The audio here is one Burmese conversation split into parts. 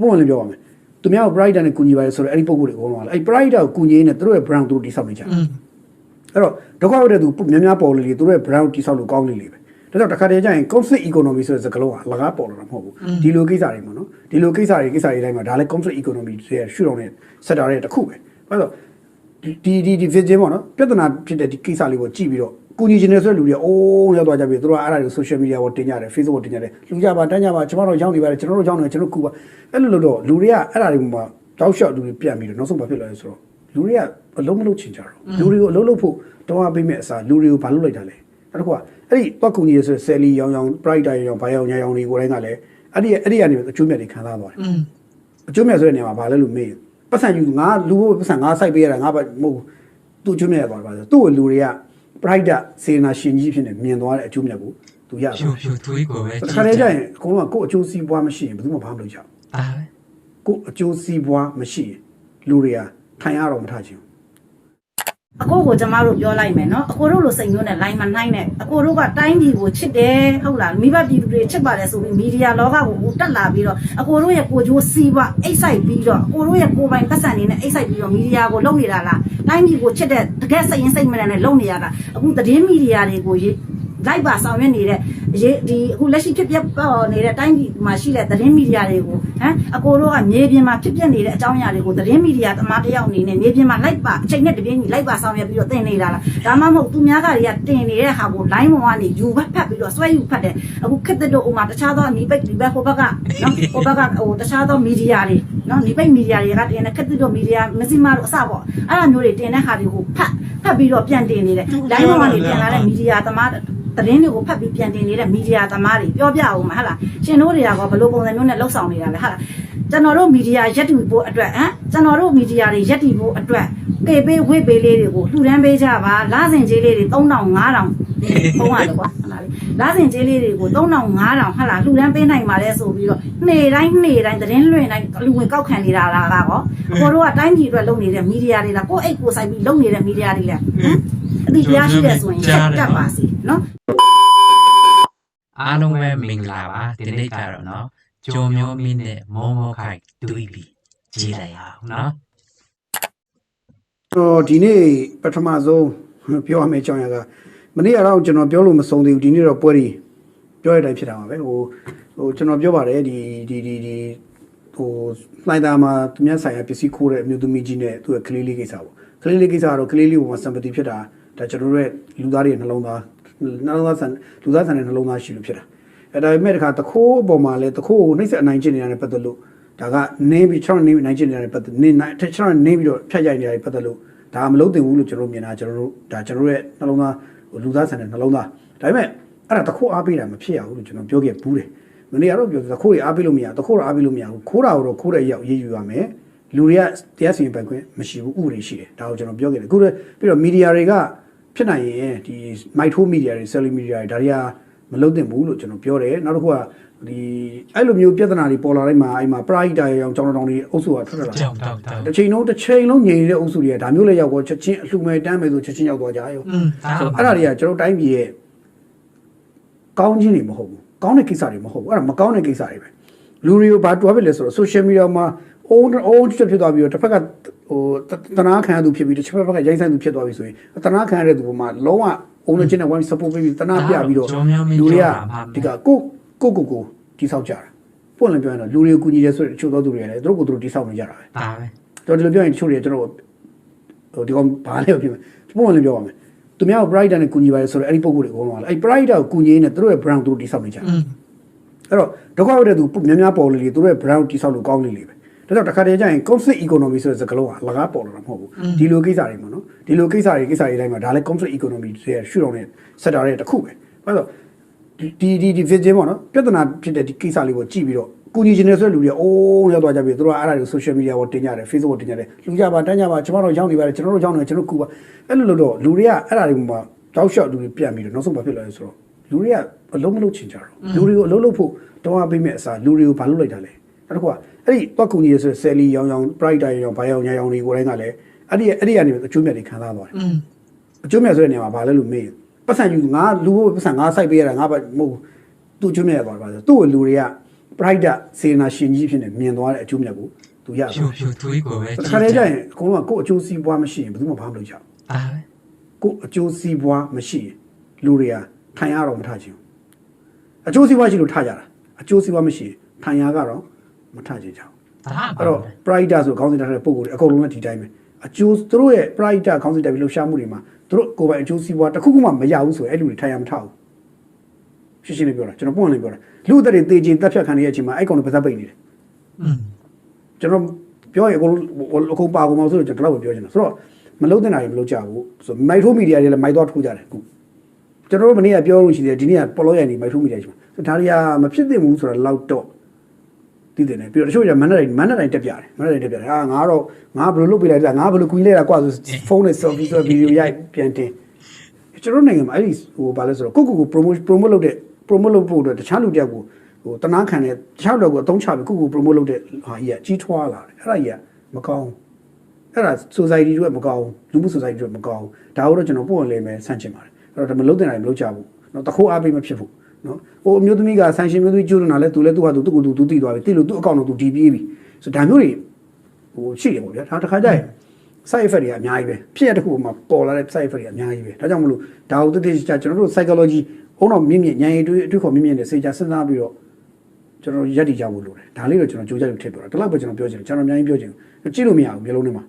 ပုံမှန်လေးပြောပါမယ်သူများကို brighter နဲ့ကူညီပါတယ်ဆိုတော့အဲ့ဒီပုံကိုယ်တွေအကုန်လုံးကလည်းအဲ့ brighter ကိုကူညီရင်းနဲ့သူတို့ရဲ့ brand သူတို့တိဆောက်နေကြတယ်อืมအဲ့တော့ဒုက္ခရောက်တဲ့သူများများပေါ်လေလေသူတို့ရဲ့ brand တိဆောက်လို့ကောင်းလေလေပဲဒါကြောင့်တစ်ခါတည်းကျရင် conflict economy ဆိုတဲ့စကားလုံးကအလကားပေါ်လာတာမဟုတ်ဘူးဒီလိုကိစ္စတွေပေါ့နော်ဒီလိုကိစ္စတွေကိစ္စတွေတိုင်းမှာဒါလည်း conflict economy တွေရှုထောင့်နဲ့ sector တွေတစ်ခုပဲအဲ့တော့ဒီဒီဒီ vision ပေါ့နော်ပြဿနာဖြစ်တဲ့ဒီကိစ္စလေးကိုကြည့်ပြီးတော့ ကူညီခြင်းနဲ့ဆိုတဲ့လူတွေအိုးရောက်သွားကြပြီသူတို့ကအဲ့ဒါတွေ social media ပေါ်တင်ကြတယ် Facebook ပေါ်တင်ကြတယ်လူကြပါတန်းကြပါကျွန်တော်တို့ရောက်နေပါတယ်ကျွန်တော်တို့ရောက်နေကျွန်တော်ကူပါအဲ့လိုလို့တော့လူတွေကအဲ့ဒါတွေမှာတောက်လျှောက်လူတွေပြန်ပြီးတော့နောက်ဆုံးဘာဖြစ်လာလဲဆိုတော့လူတွေကအလုံးမလုံးချင်ကြတော့လူတွေကိုအလုံးလုံးဖို့တောင်းအပေးမဲ့အစားလူတွေကိုဘာလုပ်လိုက်တာလဲနောက်တစ်ခုကအဲ့ဒီတော့ကူညီရဆိုဆယ်လီရောင်ရောင် bright ရောင်ဘာရောင်ညာရောင်တွေကိုတိုင်းကလည်းအဲ့ဒီအဲ့ဒီကနေအကျိုးမြတ်တွေခံစားသွားတယ်อืมအကျိုးမြတ်ဆိုတဲ့နေရာမှာဘာလဲလို့မေးပတ်စံယူငါလူဘပတ်စံငါစိုက်ပေးရတာငါဘာမဟုတ်ဘူးသူ့အကျိုးမြတ်ရသွားတယ်ပါဆိုသူ့ကိုလူတွေက bright စေနာရှင်ကြီးဖြစ်နေမြင်သွားတဲ့အကျိုးမြတ်ကိုသူရဖြူသွားဖြူသွေးကိုပဲတခါတည်းကျရင်အကုန်လုံးကကိုယ့်အကျိုးစီးပွားမရှိရင်ဘယ်သူမှဘာမှမလုပ်ကြဘူးအာပဲကိုယ့်အကျိုးစီးပွားမရှိရင်လူတွေကထိုင်ရတော့မထချင်ဘူး အကိုကိုကျမတို့ပြောလိုက်မယ်နော်အကိုတို့လိုစိတ်မျိုးနဲ့ line မနှိုင်းနဲ့အကိုတို့ကတိုင်းပြည်ကိုချစ်တယ်ဟုတ်လားမိဘပြည်သူတွေချစ်ပါတယ်ဆိုပြီးမီဒီယာလောကကိုဦးတက်လာပြီးတော့အကိုတို့ရဲ့ကိုကြိုးစီးပွားအိတ်ဆိုင်ပြီးတော့အကိုတို့ရဲ့ကိုယ်ပိုင်ပတ်စံနေနဲ့အိတ်ဆိုင်ပြီးတော့မီဒီယာကိုလုပ်နေတာလားတိုင်းပြည်ကိုချစ်တဲ့တကယ်စိတ်ရင်းစိတ်မနဲ့နဲ့လုပ်နေရတာအခုသတင်းမီဒီယာတွေကိုရေးလိုက်ပါဆောင်ရွက်နေတဲ့ ရေးဒီအခုလက်ရှိဖြစ်ပျက်ပေါ်နေတဲ့တိုင်းပြည်မှာရှိတဲ့သတင်းမီဒီယာတွေကိုဟမ်အကိုတို့ကမြေပြင်မှာဖြစ်ပျက်နေတဲ့အကြောင်းအရာတွေကိုသတင်းမီဒီယာသမားတစ်ယောက်အနေနဲ့မြေပြင်မှာလိုက်ပါအချိန်နဲ့တပြေးညီလိုက်ပါဆောင်ရွက်ပြီးတော့တင်နေတာလားဒါမှမဟုတ်သူများကတွေကတင်နေတဲ့ဟာကို line ပေါ်ကနေယူဘတ်ဖတ်ပြီးတော့ဆွဲယူဖတ်တယ်အခုခက်တဲ့တို့ဥမာတခြားသောနီးပိတ်ဒီဘက်ဟိုဘက်ကနော်ဟိုဘက်ကဟိုတခြားသောမီဒီယာတွေနော်နီးပိတ်မီဒီယာတွေကတင်တဲ့ခက်တဲ့တို့မီဒီယာမစီမာတို့အစပေါ့အဲ့လိုမျိုးတွေတင်တဲ့ဟာတွေကိုဖတ်ဖတ်ပြီးတော့ပြန်တင်နေတယ် line ပေါ်ကနေပြန်လာတဲ့မီဒီယာသမား သတင်းတွေကိုဖတ်ပြီးပြန်တင်နေတဲ့မီဒီယာသမားတွေပြောပြအောင်မဟုတ်လားရှင်တို့တွေကဘယ်လိုပုံစံမျိုးနဲ့လှုပ်ဆောင်နေတာလဲဟုတ်လားကျွန်တော်တို့မီဒီယာရက်တည်ဖို့အတွက်ဟမ်ကျွန်တော်တို့မီဒီယာတွေရက်တည်ဖို့အတွက်ပေပေးဝေ့ပေးလေးတွေကိုလှူဒန်းပေးကြပါလာစဉ်ကြေးလေးတွေ3000 5000ပုံရတယ်ကွာဟုတ်လားလာစဉ်ကြေးလေးတွေကို3000 5000ဟုတ်လားလှူဒန်းပေးနိုင်ပါလဲဆိုပြီးတော့နေ့တိုင်းနေ့တိုင်းသတင်းလွှင့်တိုင်းလူဝင်ကောက်ခံနေတာလားကောအပေါ်တို့ကတိုင်းပြည်အတွက်လုပ်နေတဲ့မီဒီယာတွေလားကိုယ့်အိတ်ကိုစိုက်ပြီးလုပ်နေတဲ့မီဒီယာတွေလားဟမ်အတိတရားရှိတဲ့ဆိုရင်ချက်တက်ပါစီ နော်အားလုံးပဲမင်္ဂလာပါဒီနေ့ကတော့နော်ကြုံမျိုးမင်းနဲ့မောမောခိုင်တွေးပြီးကြည်လိုက်အောင်နော်တော့ဒီနေ့ပထမဆုံးပြောရမယ့်အကြောင်းအရာကမနေ့ကတော့ကျွန်တော်ပြောလို့မဆုံးသေးဘူးဒီနေ့တော့ပွဲတွေပြောရတဲ့အတိုင်းဖြစ်တာပါပဲဟိုဟိုကျွန်တော်ပြောပါတယ်ဒီဒီဒီဒီဟိုလှိုင်းသားမှာသူများဆိုင်ရာပစ္စည်းခိုးတဲ့အမျိုးသမီးကြီးနဲ့သူ့ရဲ့ကလေးလေးကိစ္စပေါ့ကလေးလေးကိစ္စကတော့ကလေးလေးပေါ်မှာစံပတိဖြစ်တာဒါကျွန်တော်တို့ရဲ့လူသားတွေရဲ့နှလုံးသား နှလုံးသားဆန်လူသားဆန်တဲ့နှလုံးသားရှိလို့ဖြစ်တာအဲဒါပေမဲ့တခါတခိုးအပေါ်မှာလဲတခိုးကိုနှိမ့်ဆက်အနိုင်ကျင့်နေတာနဲ့ပတ်သက်လို့ဒါကနေပြီးကျွန်တော်နေပြီးနိုင်ကျင့်နေတာနဲ့ပတ်သက်နေနိုင်ကျွန်တော်နေပြီးတော့ဖြတ်ရိုက်နေတာနဲ့ပတ်သက်လို့ဒါမလုံးတင်ဘူးလို့ကျွန်တော်တို့မြင်တာကျွန်တော်တို့ဒါကျွန်တော်တို့ရဲ့နှလုံးသားဟိုလူသားဆန်တဲ့နှလုံးသားဒါပေမဲ့အဲ့ဒါတခိုးအားပေးတာမဖြစ်ရဘူးလို့ကျွန်တော်ပြောခဲ့ဘူးတယ်မနေ့ကတော့ပြောတခိုးတွေအားပေးလို့မရတခိုးတော့အားပေးလို့မရဘူးခိုးတာကိုတော့ခိုးတဲ့အရောက်ရေးယူရမယ်လူတွေကတရားစီရင်ပိုင်ခွင့်မရှိဘူးဥပဒေရှိတယ်ဒါကိုကျွန်တော်ပြောခဲ့တယ်အခုလည်းပြီးတော့မီဒီယာတွေက ဖြစ်နိုင်ရင်ဒီမိုက်ထိုးမီဒီယာတွေဆယ်လီမီဒီယာတွေဒါတွေကမလုံးတင်ဘူးလို့ကျွန်တော်ပြောတယ်နောက်တစ်ခုကဒီအဲ့လိုမျိုးပြဿနာတွေပေါ်လာတိုင်းမှာအဲ့မှာ pride တာရောင်ကျောင်းတော်တွေအုပ်စုကထွက်ထွက်လာကြောက်တောက်တောက်တစ်ချိန်လုံးတစ်ချိန်လုံးငြိမ်နေတဲ့အုပ်စုတွေကဒါမျိုးလည်းရောက်တော့ချက်ချင်းအလှူမဲ့တမ်းမယ်ဆိုချက်ချင်းရောက်သွားကြရောอืมဒါအဲ့ဒါတွေကကျွန်တော်တိုင်းပြည်ရဲ့ကောင်းခြင်းတွေမဟုတ်ဘူးကောင်းတဲ့ကိစ္စတွေမဟုတ်ဘူးအဲ့ဒါမကောင်းတဲ့ကိစ္စတွေပဲလူတွေကိုဘာတွားဖြစ်လဲဆိုတော့ social media မှာအုံးအုံးချက်ဖြစ်သွားပြီးတော့တစ်ဖက်က ဟိုတနာခံရသူဖြစ်ပြီးတစ်ချက်ဖက်ကရိုက်ဆိုင်သူဖြစ်သွားပြီဆိုရင်တနာခံရတဲ့သူပေါ်မှာလုံးဝအုံးနဲ့ချင်းနဲ့ဝိုင်း support ပေးပြီးတနာပြပြီးတော့လူတွေကဒီကကိုကိုကိုကိုတိဆောက်ကြတာပွင့်လည်းပြောရင်တော့လူတွေကိုကူညီရဲဆိုတဲ့တချို့သောသူတွေလည်းသူတို့ကိုသူတို့တိဆောက်နေကြတာပဲဒါပဲကျွန်တော်ဒီလိုပြောရင်တချို့တွေကျွန်တော်ဟိုဒီကောင်ဘာလဲဖြစ်မယ်ပုံမှန်လေးပြောပါမယ်သူများကို brighter နဲ့ကူညီပါတယ်ဆိုတော့အဲ့ဒီပုံကိုယ်တွေအကုန်လုံးကလည်းအဲ့ brighter ကိုကူညီရင်းနဲ့သူတို့ရဲ့ brand သူတို့တိဆောက်နေကြတယ်อืมအဲ့တော့ဒုက္ခရောက်တဲ့သူများများပေါ်လေလေသူတို့ရဲ့ brand တိဆောက်လို့ကောင်းလေလေပဲ ဒါကြောင့်တစ်ခါတည်းကျရင် conflict economy ဆိုတဲ့စကားလုံးကအလကားပေါ်လာတာမဟုတ်ဘူးဒီလိုကိစ္စတွေပေါ့နော်ဒီလိုကိစ္စတွေကိစ္စတွေတိုင်းမှာဒါလည်း conflict economy တွေရှုထောင့်နဲ့ sector တွေတစ်ခုပဲအဲ့တော့ဒီဒီဒီ vision ပေါ့နော်ပြဿနာဖြစ်တဲ့ဒီကိစ္စလေးကိုကြည့်ပြီးတော့ကူညီခြင်းနဲ့ဆိုတဲ့လူတွေအိုးရောက်သွားကြပြီသူတို့ကအဲ့ဒါတွေ social media ပေါ်တင်ကြတယ် Facebook ပေါ်တင်ကြတယ်လူကြပါတန်းကြပါကျွန်တော်တို့ရောက်နေပါတယ်ကျွန်တော်တို့ရောက်နေကျွန်တော်ကူပါအဲ့လိုလို့တော့လူတွေကအဲ့ဒါတွေမှာတောက်လျှောက်လူတွေပြန်ပြီးတော့နောက်ဆုံးဘာဖြစ်လာလဲဆိုတော့လူတွေကအလုံးမလုံးချင်ကြတော့လူတွေကိုအလုံးလုံးဖို့တောင်းအပေးမဲ့အစားလူတွေကိုဘာလုပ်လိုက်တာလဲ နောက်တစ်ခုကအဲ့ဒီတော့ကူညီရဆိုဆယ်လီရောင်ရောင် bright ရောင်ဘာရောင်ညာရောင်တွေကိုယ်တိုင်းကလည်းအဲ့ဒီအဲ့ဒီကနေအကျိုးမြတ်တွေခံစားသွားတယ်อืมအကျိုးမြတ်ဆိုတဲ့နေရာမှာဘာလဲလို့မေးရင်ပတ်စံယူငါလူဘပတ်စံငါစိုက်ပေးရတာငါဘာမဟုတ်ဘူးသူ့အကျိုးမြတ်ရသွားတယ်ပါဆိုသူ့ကိုလူတွေကပရိုက်တာစေနာရှင်ကြီးဖြစ်နေမြင်သွားတဲ့အကျိုးမြတ်ကိုသူရဖြူဖြူသွေးကိုပဲတခါတည်းကျရင်အကုန်လုံးကကိုယ့်အကျိုးစီးပွားမရှိရင်ဘယ်သူမှဘာမှမလုပ်ကြဘူးဒါပဲကိုယ့်အကျိုးစီးပွားမရှိရင်လူတွေကထိုင်ရတော့မထချင်ဘူးအကျိုးစီးပွားရှိလို့ထကြတာအကျိုးစီးပွားမရှိရင်ထိုင်ရကတော့ မထချင်ကြဘူးဒါအဲ့တော့ pride ဆိုခေါင်းစဉ်ထားတဲ့ပုံကိုယ်တွေအကုန်လုံးကဒီတိုင်းပဲအကျိုးသူတို့ရဲ့ pride ခေါင်းစဉ်တက်ပြီးလှုပ်ရှားမှုတွေမှာသူတို့ကိုယ်ပိုင်အကျိုးစီးပွားတစ်ခုခုမှမရဘူးဆိုရင်အဲ့လူတွေထိုင်ရမထဘူးရှင်းရှင်းလေးပြောတာကျွန်တော်ပွင့်လေးပြောတာလူအသက်တွေတေချင်တက်ဖြတ်ခံနေတဲ့အချိန်မှာအဲ့ကောင်တွေပါသက်ပိတ်နေတယ်อืมကျွန်တော်ပြောရင်အကုန်လုံးအကုန်ပါကုန်အောင်ဆိုတော့ကျွန်တော်တော့ပြောချင်တာဆိုတော့မလုံးတဲ့နာတွေမလုံးကြဘူးဆိုမိုက်ထိုးမီဒီယာတွေလည်းမိုက်တော့ထိုးကြတယ်ခုကျွန်တော်တို့မနေ့ကပြောလို့ရှိတယ်ဒီနေ့ကပေါ်လို့ရနေမိုက်ထိုးမီဒီယာရှိမှာဒါတွေကမဖြစ်သင့်ဘူးဆိုတော့လောက်တော့ သိတယ်နဲ့ပြီးတော့တချို့ကမန္တလေးမန္တလေးတက်ပြတယ်မန္တလေးတက်ပြတယ်ဟာငါတော့ငါဘယ်လိုလုပ်ပေးလိုက်လဲငါဘယ်လိုကူညီလိုက်တာကွာဆိုဖုန်းနဲ့ selfie ဆိုဗီဒီယိုရိုက်ပြန်တင်ကျွန်တော်နိုင်ငံမှာအဲ့ဒီဟိုဘာလဲဆိုတော့ကိုကိုကို promote promote လုပ်တဲ့ promote လုပ်ဖို့အတွက်တခြားလူတယောက်ကိုဟိုတနာခံတဲ့တခြားလူကိုအသုံးချပြီးကိုကို promote လုပ်တဲ့ဟာကြီးကကြီးထွားလာတယ်အဲ့ဒါကြီးကမကောင်းအဲ့ဒါ society တို့ကမကောင်းလူမှု society တို့ကမကောင်းဒါတော့ကျွန်တော်ပို့ရလိမ့်မယ်ဆန့်ကျင်ပါတယ်အဲ့တော့ဒါမလုပ်တင်တာမလုပ်ကြဘူးနော်တခိုးအားပေးမဖြစ်ဘူး နော်ဟိုအမျိုးသမီးကဆန်ရှင်မျိုးသမီးကျူးလွန်တာလဲသူလဲသူ့ဟာသူသူ့ကိုသူသူသိသွားပြီသိလို့သူ့အကောင့်တော့သူဒီပြေးပြီဆိုဒါမျိုးတွေဟိုရှိတယ်ပေါ့ဗျာဒါတခါကြရင် side effect တွေကအများကြီးပဲဖြစ်ရတဲ့ခုမှာပေါ်လာတဲ့ side effect တွေအများကြီးပဲဒါကြောင့်မလို့ဒါကိုတိတိကျကျကျွန်တော်တို့ psychology ဘုံတော့မြင့်မြင့်ဉာဏ်ရည်တွေအတွေ့ခေါ်မြင့်မြင့်နဲ့စေချစဉ်းစားပြီးတော့ကျွန်တော်ရက်တည်ကြဖို့လိုတယ်ဒါလေးတော့ကျွန်တော်ကြိုးစားလို့ထည့်ပြောတာဒီလောက်ပဲကျွန်တော်ပြောချင်တယ်ကျွန်တော်အများကြီးပြောချင်တယ်ကြည့်လို့မရဘူးမျိုးလုံးထဲမှာ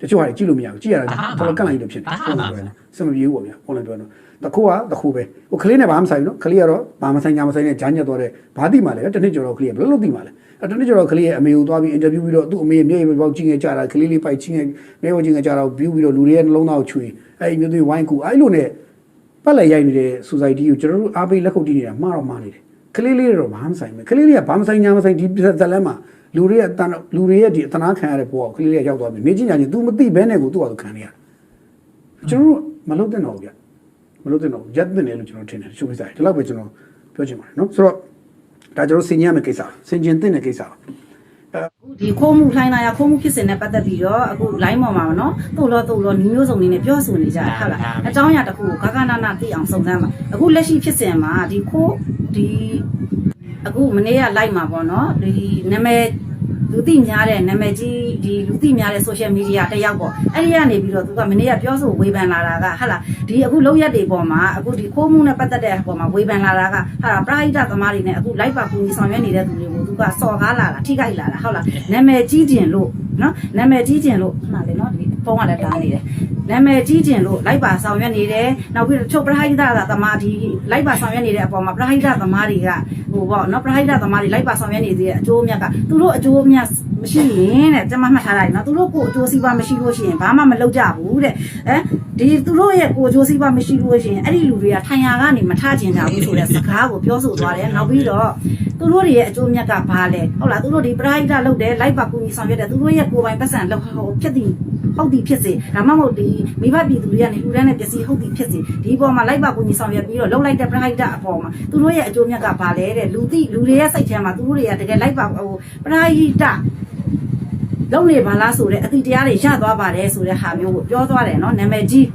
တချို့ဟာကြည့်လို့မရဘူးကြည့်ရတာကျွန်တော်ကန့်လိုက်လို့ဖြစ်တယ်ဟုတ်တယ်စမပြေဘူးပေါ့ဗျာဟုတ်တယ်ပြောတော့ တခုကတခုပဲဟိုကလေးနဲ့ဘာမှမဆိုင်ဘူးနော်ကလေးကတော့ဘာမှဆိုင်ညာမဆိုင်နဲ့ဂျာညက်သွားတဲ့ဘာတိမှလည်းတနစ်ကျော်တော့ကလေးကဘယ်လိုလုပ်တိမှလဲအဲတနစ်ကျော်တော့ကလေးရဲ့အမေကိုသွားပြီးအင်တာဗျူးပြီးတော့သူ့အမေရဲ့မျက်ရည်ပေါက်ကြည့်ငယ်ကြတာကလေးလေးပိုက်ချင်းငယ်မျက်ဝချင်းငယ်ကြတာကို view ပြီးတော့လူတွေရဲ့နှလုံးသားကိုချွေအဲဒီမျိုးတွေဝိုင်းကူအဲ့လိုနဲ့ပတ်လက်ရိုက်နေတဲ့ society ကိုကျွန်တော်တို့အားပေးလက်ခုပ်တီးနေတာမှားတော့မှားနေတယ်ကလေးလေးတော့ဘာမှမဆိုင်ဘူးကလေးလေးကဘာမှဆိုင်ညာမဆိုင်ဒီဇလန်းမှာလူတွေရဲ့တန်လူတွေရဲ့ဒီအတနာခံရတဲ့ဘဝကိုကလေးလေးကရောက်သွားပြီနေချင်းညာချင်း तू မသိဘဲနဲ့ကိုသူ့ဟာသူခံနေရတယ်ကျွန်တော်တို့မလုပ်တဲ့တော့ဗျ မလုပ်တဲ့တော့ရက်တဲ့နေလို့ကျွန်တော်ထင်တယ်ရှုပ်ပြစားတယ်ဒီလောက်ပဲကျွန်တော်ပြောချင်ပါတယ်နော်ဆိုတော့ဒါကျွန်တော်စင်ကြရမယ့်ကိစ္စစင်ကျင်တဲ့ကိစ္စပါဒီခိုးမှုလှိုင်းလာရခိုးမှုဖြစ်စဉ်နဲ့ပတ်သက်ပြီးတော့အခု line ပေါ်မှာနော်တို့လို့တို့လို့ညီမျိုးစုံနေနဲ့ပြောဆိုနေကြတာဟုတ်လားအကြောင်းအရာတစ်ခုကိုဂဂနာနာသိအောင်စုံစမ်းပါအခုလက်ရှိဖြစ်စဉ်မှာဒီခိုးဒီအခုမနေ့က live မှာပေါ့နော်ဒီနာမည် လူသိများတဲ့နာမည်ကြီးဒီလူသိများတဲ့ social media တစ်ယောက်ပေါ့အဲ့ဒီကနေပြီးတော့သူကမနေ့ကပြောဆိုဝေဖန်လာတာကဟာလားဒီအခုလောက်ရက်တွေပေါ်မှာအခုဒီခိုးမှုနဲ့ပတ်သက်တဲ့ပေါ်မှာဝေဖန်လာတာကဟာလားပရိဒတ်သမားတွေနဲ့အခု live ပါပူညီဆောင်ရွက်နေတဲ့သူတွေကိုသူကစော်ကားလာတာထိခိုက်လာတာဟုတ်လားနာမည်ကြီးကျင်လို့နော်နာမည်ကြီးကျင်လို့မှန်တယ်နော်ဒီ ဖုန်းကလည်းတားနေတယ်နာမည်ကြီးကျင်လို့ live ပါဆောင်ရွက်နေတယ်နောက်ပြီးတော့ချုပ်ပရိဒတ်သမားဒီ live ပါဆောင်ရွက်နေတဲ့အပေါ်မှာပရိဒတ်သမားတွေကဟိုပေါ့နော်ပရိဒတ်သမားတွေ live ပါဆောင်ရွက်နေတဲ့အကျိုးအမြတ်ကသူတို့အကျိုးအမြတ်မရှိရင်တဲ့ကျွန်မမှတ်ထားလိုက်နော်သူတို့ကိုအကျိုးစီးပွားမရှိလို့ရှိရင်ဘာမှမလုပ်ကြဘူးတဲ့အဲဒီသူတို့ရဲ့ကိုအကျိုးစီးပွားမရှိလို့ရှိရင်အဲ့ဒီလူတွေကထိုင်ရာကနေမထကျင်ကြဘူးဆိုတဲ့စကားကိုပြောဆိုသွားတယ်နောက်ပြီးတော့ သူတို့တွေရဲ့အကျိုးအမြတ်ကဘာလဲဟုတ်လားသူတို့ဒီပရိဒတ်လုပ်တယ် live ပါကူညီဆောင်ရွက်တယ်သူတို့ရဲ့ကိုယ်ပိုင်ပတ်စံလောက်ဟိုဖြစ်တည်ဟုတ်သည်ဖြစ်စေဒါမှမဟုတ်ဒီမိဘပြည်သူတွေကနေလူတန်းနဲ့ပစ္စည်းဟုတ်သည်ဖြစ်စေဒီအပေါ်မှာလိုက်ပါကူညီဆောင်ရွက်ပြီးတော့လှုပ်လိုက်တဲ့ပရိဒတ်အပေါ်မှာသူတို့ရဲ့အကျိုးမြတ်ကဘာလဲတဲ့လူသိလူတွေရဲ့စိတ်ထဲမှာသူတို့တွေကတကယ်လိုက်ပါဟိုပရိဒတ်လုံးနေပါလားဆိုတဲ့အတိတရားတွေရသွားပါတယ်ဆိုတဲ့ဟာမျိုးကိုပြောသွားတယ်နော်နာမည်ကြီး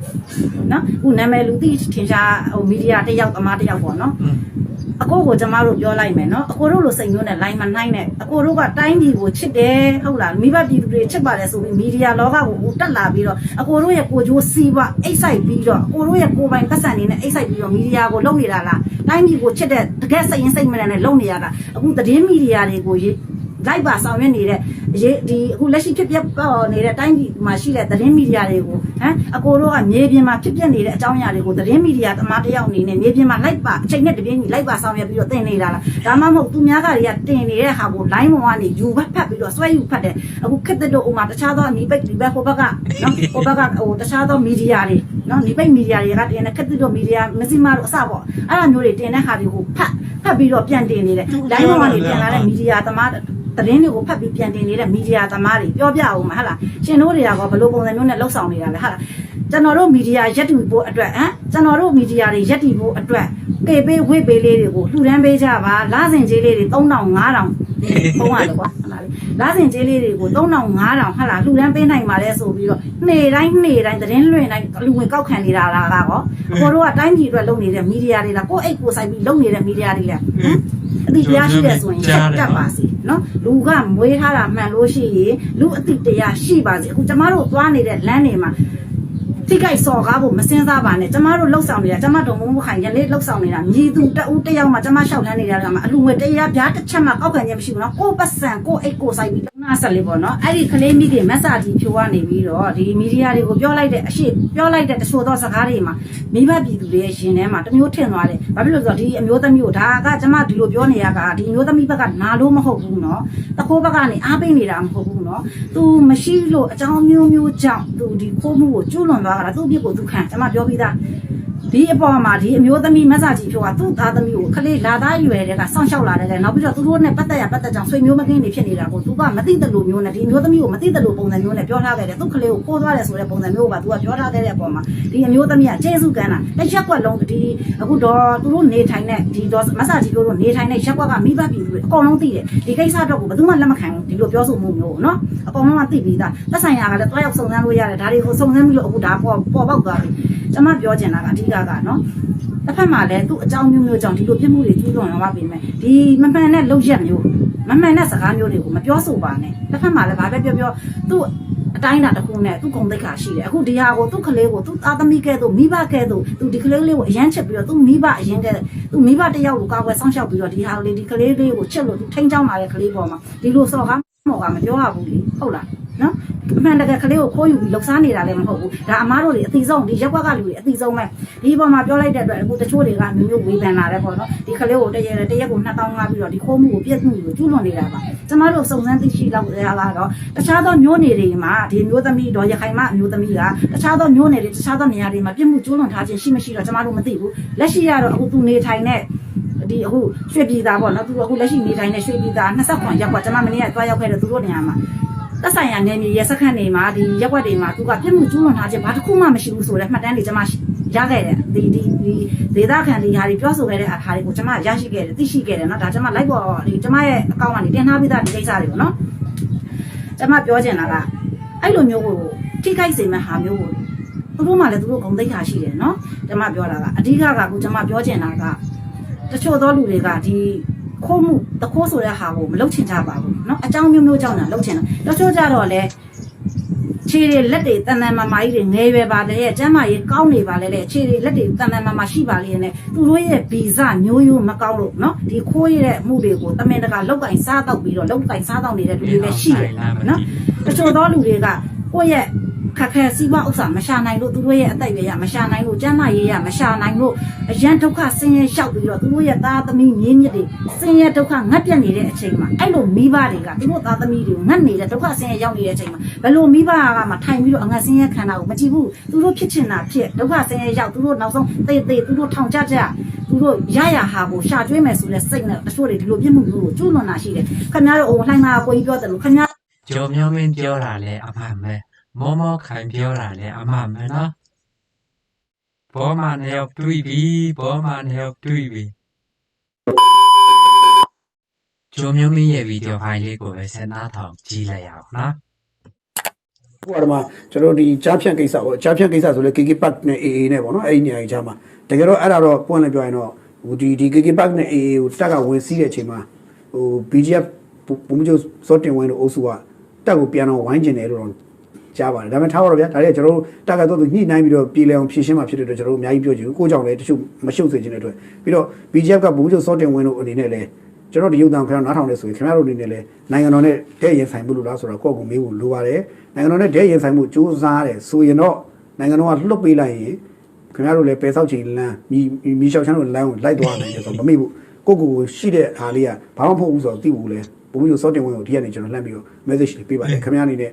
နော်အခုနာမည်လူသိထင်ရှားဟိုမီဒီယာတစ်ယောက်အမားတစ်ယောက်ပေါ့နော်อืม အကိုကိုကျမတို့ပြောလိုက်မယ်နော်အကိုတို့လိုစိတ်မျိုးနဲ့ line မနှိုင်းနဲ့အကိုတို့ကတိုင်းပြည်ကိုချစ်တယ်ဟုတ်လားမိဘပြည်သူတွေချစ်ပါတယ်ဆိုပြီးမီဒီယာလောကကိုဦးတက်လာပြီးတော့အကိုတို့ရဲ့ကိုကြိုးစီးပွားအိတ်ဆိုင်ပြီးတော့အကိုတို့ရဲ့ကိုယ်ပိုင်ပတ်စံနေနဲ့အိတ်ဆိုင်ပြီးတော့မီဒီယာကိုလုပ်နေတာလားတိုင်းပြည်ကိုချစ်တဲ့တကယ်စိတ်ရင်းစိတ်မနဲ့လုပ်နေရတာအခုသတင်းမီဒီယာတွေကိုလိုက်ပါဆောင်ရွက်နေတဲ့ရေး ဒီအခုလက်ရှိဖြစ်ပျက်ပေါ်နေတဲ့တိုင်းပြည်မှာရှိတဲ့သတင်းမီဒီယာတွေကိုဟမ်အကိုတို့ကမြေပြင်မှာဖြစ်ပျက်နေတဲ့အကြောင်းအရာတွေကိုသတင်းမီဒီယာသမားတစ်ယောက်အနေနဲ့မြေပြင်မှာလိုက်ပါအချိန်နဲ့တပြင်းကြီးလိုက်ပါဆောင်ရွက်ပြီးတော့တင်နေတာလားဒါမှမဟုတ်သူများကတွေကတင်နေတဲ့ဟာကို line ပေါ်ကနေယူဘတ်ဖတ်ပြီးတော့ဆွဲယူဖတ်တယ်အခုခက်တဲ့တို့ဥမာတခြားသောနီးပိတ်ဒီဘက်ဟိုဘက်ကနော်ဟိုဘက်ကဟိုတခြားသောမီဒီယာတွေနော်နီးပိတ်မီဒီယာတွေကတင်တဲ့ခက်တဲ့တို့မီဒီယာမစီမာတို့အစပေါ့အဲ့လိုမျိုးတွေတင်တဲ့ဟာတွေကိုဖတ်ဖတ်ပြီးတော့ပြန်တင်နေတယ် line ပေါ်ကနေတင်လာတဲ့မီဒီယာသမား သတင်းတွေကိုဖတ်ပြီးပြန်တင်နေတဲ့မီဒီယာသမားတွေပြောပြအောင်မဟုတ်လားရှင်တို့တွေကဘယ်လိုပုံစံမျိုးနဲ့လှုပ်ဆောင်နေတာလဲဟုတ်လားကျွန်တော်တို့မီဒီယာရက်တူဖို့အတွက်ဟမ်ကျွန်တော်တို့မီဒီယာတွေရက်တူဖို့အတွက်ပေပေးဝိပေးလေးတွေကိုလှူဒန်းပေးကြပါလာစဉ်ကြီးလေးတွေ3000 5000ပုံရတယ်ကွာဟုတ်လားလာစဉ်ကြီးလေးတွေကို3000 5000ဟုတ်လားလှူဒန်းပေးနိုင်ပါလဲဆိုပြီးတော့နေ့တိုင်းနေ့တိုင်းသတင်းလွှင့်တိုင်းလူဝင်ကောက်ခံနေတာလားကောအပေါ်တို့ကတိုင်းပြည်အတွက်လုပ်နေတဲ့မီဒီယာတွေလားကိုယ့်အိတ်ကိုစိုက်ပြီးလုပ်နေတဲ့မီဒီယာတွေလားဟမ် အတိတရားရှိတယ်ဆိုရင်ချက်တက်ပါစေနော်လူကမွေးထားတာမှန်လို့ရှိရင်လူအတိတရားရှိပါစေအခုကျမတို့သွားနေတဲ့လမ်းတွေမှာတိကိတ်စော်ကားဖို့မစင်စားပါနဲ့ကျမတို့လှုပ်ဆောင်နေတာကျမတို့မုံမခိုင်ရနေ့လှုပ်ဆောင်နေတာမြည်သူတအူးတယောက်မှကျမလျှောက်လန်းနေတာကမှအလူငွေတရားပြားတစ်ချက်မှကောက်ခံခြင်းမရှိဘူးနော်ကိုပတ်စံကိုအိတ်ကိုဆိုင်ပြီး နားဆက်လေးပေါ့နော်အဲ့ဒီကလေးမိခင်မက်စာကြီးဖြိုးကနေပြီးတော့ဒီမီဒီယာတွေကိုပြောလိုက်တဲ့အရှိပြောလိုက်တဲ့တချို့သောစကားတွေမှာမိဘပြည်သူတွေရဲ့ရှင်ထဲမှာတမျိုးထင်သွားတယ်ဘာဖြစ်လို့လဲဆိုတော့ဒီအမျိုးသမီးကိုဒါကကျမဒီလိုပြောနေရကဒီအမျိုးသမီးဘက်ကနာလို့မဟုတ်ဘူးနော်တခိုးဘက်ကနေအားပေးနေတာမဟုတ်ဘူးနော်သူမရှိလို့အကြောင်းမျိုးမျိုးကြောင့်သူဒီခိုးမှုကိုကျူးလွန်သွားတာသူ့အပြစ်ကိုသူခံကျမပြောပြီးသား ဒီအပေါ်မှာဒီအမျိုးသမီးမဆာကြီးဖြိုးကသူ့သားသမီးကိုခလေးလာသားရွယ်တဲ့ကစောင့်ရှောက်လာတဲ့နောက်ပြီးတော့သူတို့နဲ့ပတ်သက်ရပတ်သက်ကြောင့်ဆွေမျိုးမကင်းနေဖြစ်နေတာကိုသူကမသိတဲ့လူမျိုးနဲ့ဒီအမျိုးသမီးကိုမသိတဲ့လူပုံစံမျိုးနဲ့ပြောထားခဲ့တယ်သူ့ခလေးကိုပိုးသွားတယ်ဆိုတဲ့ပုံစံမျိုးကသူကပြောထားခဲ့တဲ့အပေါ်မှာဒီအမျိုးသမီးကကျေးဇူးကမ်းတာလက်ရက်ကွက်လုံးဒီအခုတော့သူတို့နေထိုင်တဲ့ဒီတော့မဆာကြီးတို့နေထိုင်တဲ့ရက်ကွက်ကမိဘပြည်သူတွေအကုန်လုံးသိတယ်ဒီကိစ္စတော့ကိုဘယ်သူမှလက်မခံဘူးဒီလိုပြောဆိုမှုမျိုးကိုနော်အကုန်လုံးကသိပြီးသားသက်ဆိုင်ရာကလည်းတွားရောက်စုံစမ်းလို့ရတယ်ဒါတွေကိုစုံစမ်းပြီးတော့အခုဒါပေါ်ပေါ်ပေါက်သွားပြီကျွန်မပြောချင်တာကအဓိကကနော်တစ်ဖက်မှာလည်းသူ့အကြောင်းမျိုးမျိုးကြောင့်ဒီလိုပြစ်မှုတွေကျူးလွန်လာပါပြီမယ်ဒီမမှန်တဲ့လုပ်ရက်မျိုးမမှန်တဲ့စကားမျိုးတွေကိုမပြောဆိုပါနဲ့တစ်ဖက်မှာလည်းဘာပဲပြောပြောသူ့အတိုင်းအတာတစ်ခုနဲ့သူ့ဂုံတိတ်ခါရှိတယ်အခုဒီဟာကိုသူ့ကလေးကိုသူ့သားသမီးကဲသို့မိဘကဲသို့သူဒီကလေးလေးကိုအရန်ချစ်ပြီးတော့သူ့မိဘအရင်ကဲသူ့မိဘတစ်ယောက်ကိုကောက်ွယ်ဆောင်းရှောက်ပြီးတော့ဒီဟာလေးဒီကလေးလေးကိုချစ်လို့သူထိန်းချောင်းလာတဲ့ကလေးပေါ်မှာဒီလိုစော်ကားမော်ကမပြောရဘူးလေဟုတ်လား နော်အမှန်တကယ်ကလေးကိုခိုးယူပြီးလှုပ်ရှားနေတာလည်းမဟုတ်ဘူးဒါအမားတို့တွေအတိဆုံးဒီရက်ကွက်ကလူတွေအတိဆုံးပဲဒီပေါ်မှာပြောလိုက်တဲ့အတွက်အခုတချို့တွေကမျိုးမျိုးဝေဖန်လာတယ်ပေါ့နော်ဒီကလေးကိုတရက်တရက်ကို2000ငါပြီးတော့ဒီခိုးမှုကိုပြည့်မှုကိုကျူးလွန်နေတာပါကျမတို့စုံစမ်းသိရှိလောက်ရတာတော့တခြားသောမျိုးနေတွေမှာဒီမျိုးသမီးတော့ရခိုင်မအမျိုးသမီးကတခြားသောမျိုးနေတွေတခြားသောနေရာတွေမှာပြည့်မှုကျူးလွန်ထားခြင်းရှိမရှိတော့ကျမတို့မသိဘူးလက်ရှိကတော့အခုသူနေထိုင်တဲ့ဒီအခုရွှေပြည်သားပေါ့နော်သူအခုလက်ရှိနေထိုင်တဲ့ရွှေပြည်သား29ရပ်ကွက်ကျမမနေ့ကတွားရောက်ခဲ့တဲ့သူတို့နေရာမှာ သက်ဆိုင်ရာနယ်မြေရဲစခန်းတွေမှာဒီရက်ွက်တွေမှာသူကပြစ်မှုကျူးလွန်ထားခြင်းဘာတစ်ခုမှမရှိဘူးဆိုတဲ့မှတ်တမ်းတွေကျွန်မရခဲ့တယ်ဒီဒီဒီဒေသခံတွေဟာတွေပြောဆိုခဲ့တဲ့အခါတွေကိုကျွန်မရရှိခဲ့တယ်သိရှိခဲ့တယ်เนาะဒါကျွန်မလိုက်ပေါ်ဒီကျွန်မရဲ့အကောင့်ကနေတင်ထားပြီးသားဒီကိစ္စတွေပေါ့နော်ကျွန်မပြောချင်တာကအဲ့လိုမျိုးကိုထိခိုက်စေမဲ့ဟာမျိုးကိုသူတို့မှလည်းသူတို့ဂုံသိက္ခာရှိတယ်เนาะကျွန်မပြောတာကအဓိကကကိုကျွန်မပြောချင်တာကတချို့သောလူတွေကဒီ ခိုးမှုတခိုးဆိုတဲ့ဟာကိုမလုပ်ချင်ကြပါဘူးเนาะအကြောင်းမျိုးမျိုးကြောင့်လည်းလုပ်ချင်တာတချို့ကြတော့လည်း ခြေတွေလက်တွေတန်တန်မာမာကြီးတွေငယ်ရွယ်ပါလေကျမ်းမာရေးကောင်းနေပါလေလေခြေတွေလက်တွေတန်တန်မာမာရှိပါလေနဲ့သူတို့ရဲ့ဗီဇမျိုးရိုးမကောင်းလို့နော်ဒီခိုးရတဲ့မှုတွေကိုတမင်တကာလောက်ကင်စားတော့ပြီးတော့လောက်ကင်စားတော့နေတဲ့လူတွေလည်းရှိတယ်နော်တချို့သောလူတွေကကိုယ့်ရဲ့ ခက်ခဲစီးပွားဥစ္စာမရှာနိုင်လို့သူတို့ရဲ့အသက်အရွယ်ရမရှာနိုင်လို့ကျန်းမာရေးရမရှာနိုင်လို့အရန်ဒုက္ခဆင်းရဲလျှောက်ပြီးတော့သူတို့ရဲ့သားသမီးမြေးမြစ်တွေဆင်းရဲဒုက္ခငတ်ပြတ်နေတဲ့အချိန်မှာအဲ့လိုမိဘတွေကသူတို့သားသမီးတွေကိုငတ်နေတဲ့ဒုက္ခဆင်းရဲရောက်နေတဲ့အချိန်မှာဘယ်လိုမိဘကမှထိုင်ပြီးတော့အငတ်ဆင်းရဲခံတာကိုမကြည့်ဘူးသူတို့ဖြစ်ချင်တာဖြစ်ဒုက္ခဆင်းရဲရောက်သူတို့နောက်ဆုံးသေသေးသူတို့ထောင်ကြကြသူတို့ရရဟာကိုရှာကျွေးမယ်ဆိုတဲ့စိတ်နဲ့တချို့တွေဒီလိုပြစ်မှုမျိုးကိုကျူးလွန်တာရှိတယ်ခင်ဗျားတို့ဟိုလှိုင်းသားကိုကြီးပြောတယ်လို့ခင်ဗျားကျော်မျိုးမင်းပြောတာလဲအမှန်ပဲ မောမောခိုင်ပြောတာလဲအမှန်ပဲနော်ဘောမနဲ့ရောက်တွေ့ပြီဘောမနဲ့ရောက်တွေ့ပြီကျော်မျိုးမင်းရဲ့ဗီဒီယိုဖိုင်လေးကိုပဲဆက်နားထောင်ကြည့်လိုက်ရအောင်နော်ဟိုအရမှာကျွန်တော်ဒီကြားဖြန့်ကိစ္စပေါ့ကြားဖြန့်ကိစ္စဆိုလဲ KK Park နဲ့ AA နဲ့ပေါ့နော်အဲ့ဒီနေရာကြီးကြားမှာတကယ်တော့အဲ့ဒါတော့ပွင့်လည်းပြောရင်တော့ဟိုဒီဒီ KK Park နဲ့ AA ကိုတက်ကဝင်စီးတဲ့အချိန်မှာဟို BGF ဘုံမကျိုးစောတင်ဝင်းတို့အုပ်စုကတက်ကိုပြန်တော့ဝိုင်းကျင်တယ်လို့တော့ ကြားပါတယ်ဒါပေမဲ့ထားပါတော့ဗျာဒါတွေကကျွန်တော်တို့တက်ကတော့ညှိနှိုင်းပြီးတော့ပြည်လည်အောင်ဖြည့်ရှင်းမှာဖြစ်တဲ့အတွက်ကျွန်တော်တို့အများကြီးပြောချင်ဘူးကိုကြောင့်လည်းတချို့မရှုပ်စေချင်တဲ့အတွက်ပြီးတော့ BGF ကဘုံမကျိုးစောတင်ဝင်းတို့အနေနဲ့လည်းကျွန်တော်ဒီရုပ်သံခင်ဗျားနားထောင်နေဆိုရင်ခင်ဗျားတို့အနေနဲ့လည်းနိုင်ငံတော်နဲ့တဲ့ရင်ဆိုင်မှုလို့လားဆိုတော့ကိုယ့်ကိုမေးဖို့လိုပါတယ်နိုင်ငံတော်နဲ့တဲ့ရင်ဆိုင်မှုစူးစမ်းတယ်ဆိုရင်တော့နိုင်ငံတော်ကလှုပ်ပေးလိုက်ရင်ခင်ဗျားတို့လည်းပယ်ဆောက်ချင်လမ်းမီမီလျှောက်ချမ်းတို့လမ်းကိုလိုက်သွားနိုင်တယ်ဆိုတော့မမေ့ဘူးကိုယ့်ကိုယ်ကိုရှိတဲ့အားလေးကဘာမှမဟုတ်ဘူးဆိုတော့သိဘူးလေဘုံမျိုးစောတင်ဝင်ကိုဒီကနေကျွန်တော်လှမ်းပြီးတော့ message လေးပေးပါတယ်ခင်ဗျားအနေနဲ့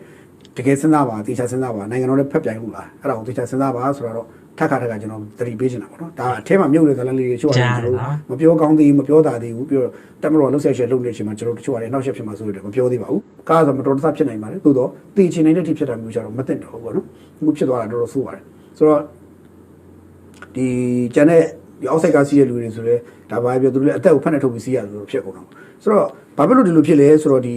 တကယ်စဉ်းစားပါတေချာစဉ်းစားပါနိုင်ငံတော်နဲ့ဖက်ပြိုင်လို့လားအဲ့ဒါကိုတေချာစဉ်းစားပါဆိုတော့ထက်ခါထက်ခါကျွန်တော်သတိပေးချင်တာပေါ့နော်ဒါအထဲမှာမြုပ်နေတဲ့ဇာတ်လမ်းလေးတွေချို့ရတယ်ကျွန်တော်မပြောကောင်းသေးဘူးမပြောတာသေးဘူးပြီးတော့တက်မတော်လှုပ်ဆက်ရှယ်လုပ်နေတဲ့အချိန်မှာကျွန်တော်တို့ချို့ရတယ်နောက်ဆက်ဖြစ်မှာဆိုရတယ်မပြောသေးပါဘူးကားဆိုမတော်တဆဖြစ်နိုင်ပါတယ်သို့တော့တည်ချင်နေတဲ့ထိဖြစ်တာမျိုးကြတော့မသိတော့ဘူးပေါ့နော်အခုဖြစ်သွားတာတော်တော်ဆိုးပါတယ်ဆိုတော့ဒီကျန်တဲ့ဒီအောက်ဆိုက်ကစီးတဲ့လူတွေဆိုလဲဒါပါပြောသူတို့လည်းအသက်ကိုဖက်နဲ့ထုတ်ပြီးစီးရတယ်လို့ဖြစ်ကုန်တော့ဆိုတော့ဘာဖြစ်လို့ဒီလိုဖြစ်လဲဆိုတော့ဒီ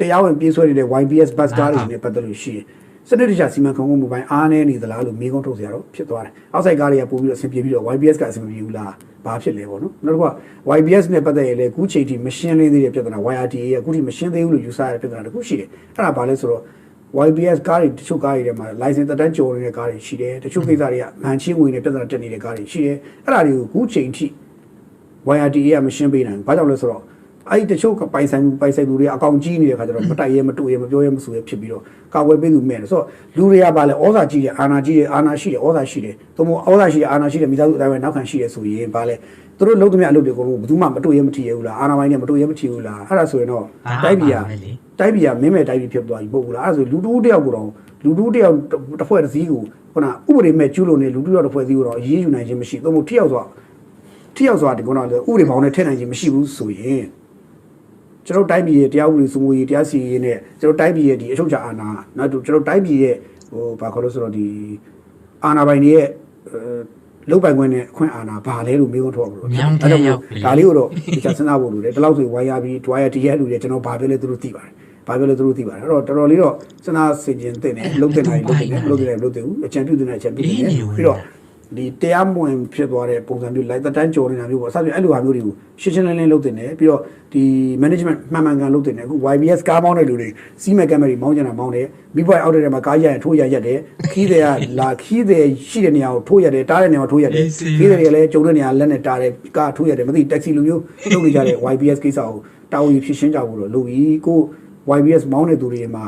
တရားဝင်ပြေးဆွဲနေတဲ့ YBS bus ကားတွေနဲ့ပတ်သက်လို့ရှိရင်စနစ်တကျစီမံခန့်ခွဲမှုပိုင်းအားနည်းနေသလားလို့မေးခွန်းထုတ်စရာတော့ဖြစ်သွားတယ်အောက်ဆိုင်ကားတွေကပို့ပြီးတော့အဆင်ပြေပြီးတော့ YBS ကအဆင်မပြေဘူးလားဘာဖြစ်လဲပေါ့နော်နောက်တစ်ခုက YBS နဲ့ပတ်သက်ရင်လည်းအခုချိန်ထိမရှင်းလင်းသေးတဲ့ပြဿနာ YRTA ရဲ့အခုထိမရှင်းသေးဘူးလို့ယူဆရတဲ့ပြဿနာတစ်ခုရှိတယ်အဲ့ဒါဘာလဲဆိုတော့ YBS ကားတွေတချို့ကားတွေထဲမှာ license တက်တန်းကျော်နေတဲ့ကားတွေရှိတယ်တချို့ကိစ္စတွေကမန်ချင်းဝင်နေပြဿနာတက်နေတဲ့ကားတွေရှိတယ်အဲ့ဒါတွေကိုအခုချိန်ထိ YRTA ကမရှင်းပေးနိုင်ဘူးဘာကြောင့်လဲဆိုတော့ အဲ့ဒီတချို့ပိုင်ဆိုင်မှုပိုင်ဆိုင်သူတွေအကောင်ကြီးနေတဲ့ခါကျတော့မတိုက်ရဲမတွေ့ရဲမပြောရဲမဆိုရဲဖြစ်ပြီးတော့ကာဝယ်ပေးသူမဲ့တယ်ဆိုတော့လူတွေကပါလဲဩဇာကြီးတယ်အာဏာကြီးတယ်အာဏာရှိတယ်ဩဇာရှိတယ်သို့မဟုတ်ဩဇာရှိတယ်အာဏာရှိတယ်မိသားစုအတိုင်းပဲနောက်ခံရှိတယ်ဆိုရင်ပါလဲသူတို့လုံးသမျှအလုပ်တွေအကုန်လုံးဘယ်သူမှမတွေ့ရဲမထီရဲဘူးလားအာဏာပိုင်းနဲ့မတွေ့ရဲမထီဘူးလားအဲ့ဒါဆိုရင်တော့တိုက်ပြည်ကပဲလေတိုက်ပြည်ကမင်းမဲ့တိုက်ပြည်ဖြစ်သွားပြီပို့ဘူးလားအဲ့ဒါဆိုလူတူးတယောက်ကိုတော့လူတူးတယောက်တစ်ဖွဲ့တစ်စည်းကိုခုနဥပဒေမဲ့ကျူးလို့နေလူတူးတယောက်တစ်ဖွဲ့စည်းကိုတော့အရေးယူနိုင်ခြင်းမရှိသို့မဟုတ်ထိရောက်စွာထိရောက်စွာဒီကုန်းတော့ဥပဒေဘောင်နဲ့ထည့်နိုင်ခြင်းမရှိဘူးဆိုရင် ကျွန်တော်တိုင်းပြည်ရဲ့တရားဥပဒေစိုးမိုးရေးတရားစီရင်နဲ့ကျွန်တော်တိုင်းပြည်ရဲ့ဒီအချုပ်ချာအာဏာနောက်ကျွန်တော်တိုင်းပြည်ရဲ့ဟိုဘာခေါ်လို့ဆိုတော့ဒီအာဏာပိုင်တွေရဲ့လုတ်ပိုင်ခွင့်နဲ့အခွင့်အာဏာဘာလဲလို့မေးခွန်းထုတ်အောင်လို့မြောင်းတဲ့ရောက်ပြီဒါလေးကိုတော့ဒီချာစဉ်းစားဖို့လိုတယ်ဒီလောက်ဆိုဝိုင်းရပြီးတွားရတီးရလူတွေကျွန်တော်ဘာပြောလဲသူတို့သိပါတယ်ဘာပြောလဲသူတို့သိပါတယ်အဲ့တော့တော်တော်လေးတော့စဉ်းစားဆင်ခြင်သင့်တယ်လုံးတင်နိုင်လုံးတင်တယ်လုံးတင်နိုင်လုံးတင်ဘူးအချံပြုတင်နိုင်အချံပြုတင်တယ်ပြီးတော့ ဒီတရားမဝင်ဖြစ်သွားတဲ့ပုံစံမျိုးလိုက်တန်းကြော်နေတာမျိုးပေါ့အစပြအဲ့လိုဟာမျိုးတွေကိုရှင်းရှင်းလင်းလင်းလုပ်တင်တယ်ပြီးတော့ဒီ management မှန်မှန်ကန်လုပ်တင်တယ်အခု YBS ကားမောင်းတဲ့လူတွေစီးမဲ့ကင်မရီမောင်းကြတာမောင်းတယ်မိဘအောက်တဲ့မှာကားရရင်ထိုးရရက်တယ်ခီးတဲ့ကလာခီးတဲ့ရှိတဲ့နေရာကိုထိုးရက်တယ်တားတဲ့နေရာကိုထိုးရက်တယ်ခီးတဲ့တွေကလည်းကျုံတဲ့နေရာလက်နဲ့တားတယ်ကားထိုးရက်တယ်မသိတက္ကစီလိုမျိုးလုပ်နေကြတဲ့ YBS ကိစ္စကိုတာဝန်ယူဖြစ်ရှင်းကြဖို့တော့လုပ်ပြီးကို YBS မောင်းတဲ့သူတွေမှာ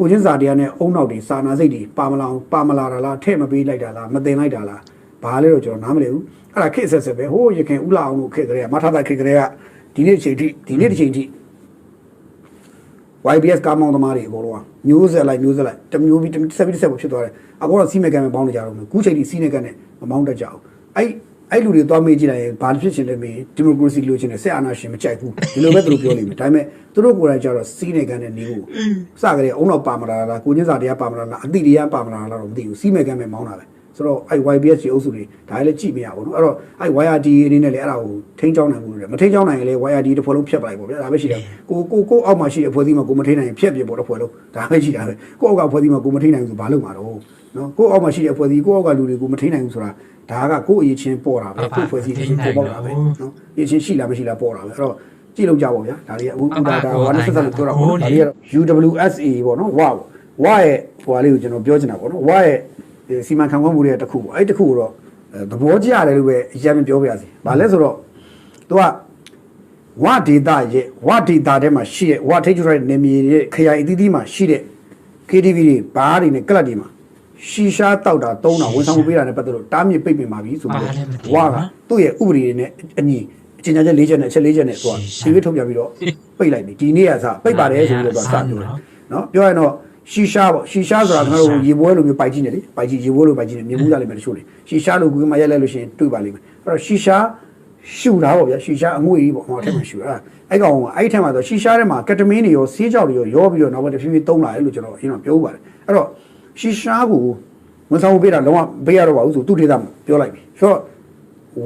ကိုချင်းစာတရားနဲ့အုံနောက်တွေစာနာစိတ်တွေပါမလာအောင်ပါမလာတာလားထဲ့မပေးလိုက်တာလားမတင်လိုက်တာလားဘာလဲတော့ကျွန်တော်နားမလည်ဘူးအဲ့ဒါခေတ်ဆက်ဆက်ပဲဟိုးရခင်ဥလာအောင်လို့ခေတ်ကလေးကမထတာခေတ်ကလေးကဒီနေ့ချိန်ထိဒီနေ့ချိန်ထိ YBS ကားမောင်းသမားတွေအကုန်လုံးကမျိုးဆက်လိုက်မျိုးဆက်လိုက်တစ်မျိုးပြီးတစ်ဆက်ပြီးတစ်ဆက်ဖြစ်သွားတယ်အကုန်လုံးစီးမဲ့ကန်မဲ့ပေါင်းနေကြတော့မယ်ခုချိန်ထိစီးနေကန်နဲ့မမောင်းတတ်ကြအောင်အဲ့ အဲ့လူတွေသွားမေးကြည့်လိုက်ရင်ဘာဖြစ်ချင်လဲမေးဒီမိုကရေစီလိုချင်တယ်ဆက်အာဏာရှင်မကြိုက်ဘူးဒီလိုပဲသူတို့ပြောလိမ့်မယ်ဒါပေမဲ့သူတို့ကိုယ်တိုင်ကျတော့စီးနေကန်နဲ့နေကိုစကြတဲ့အုံတော့ပါမလာလားကိုချင်းစာတရားပါမလာလားအတိတရားပါမလာလားတော့မသိဘူးစီးမဲ့ကန်မဲ့မောင်းတာပဲဆိုတော့အဲ့ YBS ရေအုပ်စုတွေဒါလည်းကြည့်မရဘူးเนาะအဲ့တော့အဲ့ YRD အနေနဲ့လည်းအဲ့ဒါကိုထိန်းချောင်းနိုင်မှုလို့မထိန်းချောင်းနိုင်ရင်လည်း YRD တစ်ဖွဲ့လုံးဖြတ်ပလိုက်ပေါ့ဗျာဒါပဲရှိတယ်ကိုကိုကိုအောက်မှာရှိတဲ့ဖွဲ့စည်းမှာကိုမထိန်းနိုင်ရင်ဖြတ်ပြပေါ့တစ်ဖွဲ့လုံးဒါပဲရှိတာပဲကိုအောက်ကဖွဲ့စည်းမှာကိုမထိန်းနိုင်ဘူးဆိုဘာလုပ်မှာတော့ နော်ကိုအောက်မှာရှိတဲ့ဖွဲ့စည်းကိုအောက်ကလူတွေကိုမထိန်းနိုင်ဘူးဆိုတာဒါကကိုအရေးချင်းပေါ်တာပဲကိုဖွဲ့စည်းချင်းပေါ်ပေါက်တာပဲနော်အရေးချင်းရှိလားမရှိလားပေါ်တာပဲအဲ့တော့ကြည့်လို့ကြပါဗျာဒါလေးကအခုဒါဒါဘာလို့ဆက်ဆက်လို့ပြောတာပေါ့ဒါလေးကတော့ UWSA ပေါ့နော်ဝါပေါ့ဝါရဲ့ဟိုဟာလေးကိုကျွန်တော်ပြောချင်တာပေါ့နော်ဝါရဲ့စီမံခန့်ခွဲမှုတွေတစ်ခုပေါ့အဲ့ဒီတစ်ခုကိုတော့သဘောကျရတယ်လို့ပဲအရင်ပြောပြရစီဘာလဲဆိုတော့သူကဝဒေတာရဲ့ဝဒေတာထဲမှာရှိတဲ့ဝထိတ်ကျွတ်တဲ့နေမြေရဲ့ခရိုင်အသီးသီးမှာရှိတဲ့ KTV တွေဘားတွေနဲ့ကလပ်တွေမှာ ရှီရှားတောက်တာတုံးတာဝန်ဆောင်မှုပေးတာနဲ့ပတ်သက်လို့တားမြစ်ပိတ်ပင်ပါပြီဆိုပြီးတော့ဝါကသူ့ရဲ့ဥပဒေတွေနဲ့အညီအကျဉ်းချုပ်၄ချက်နဲ့အချက်၄ချက်နဲ့သူကဒီဝိထုတ်ပြပြီးတော့ပိတ်လိုက်ပြီဒီနေ့ကစပိတ်ပါတယ်ဆိုပြီးတော့သူကစပြောတယ်နော်ပြောရင်တော့ရှီရှားပေါ့ရှီရှားဆိုတာကျွန်တော်တို့ရေပွဲလိုမျိုးပိုက်ကြည့်နေလေပိုက်ကြည့်ရေပွဲလိုပိုက်ကြည့်နေမြင်မှုရလိမ့်မယ်တချို့လေရှီရှားလိုကူကမှရိုက်လိုက်လို့ရှိရင်တွေ့ပါလိမ့်မယ်အဲ့တော့ရှီရှားရှူတာပေါ့ဗျာရှီရှာအငွေကြီးပေါ့ဟောအဲ့ထက်မှာရှူတာအဲ့ကောင်ကအဲ့ထက်မှာဆိုရှီရှာထဲမှာကက်တမင်းတွေရောဆေးကြောက်တွေရောရောပြီးတော့နောက်ဘက်တစ်ဖြည်းဖြည်းတုံးလာတယ်လို့ကျွန်တော်အရင်ကပြောပါတယ်အဲ့တော့ ရှီရှာကိုဝန်ဆောင်ပေးတာလုံးဝပေးရတော့ပါဘူးဆိုသူ့ဒေတာပြောလိုက်ပြီဆိုတော့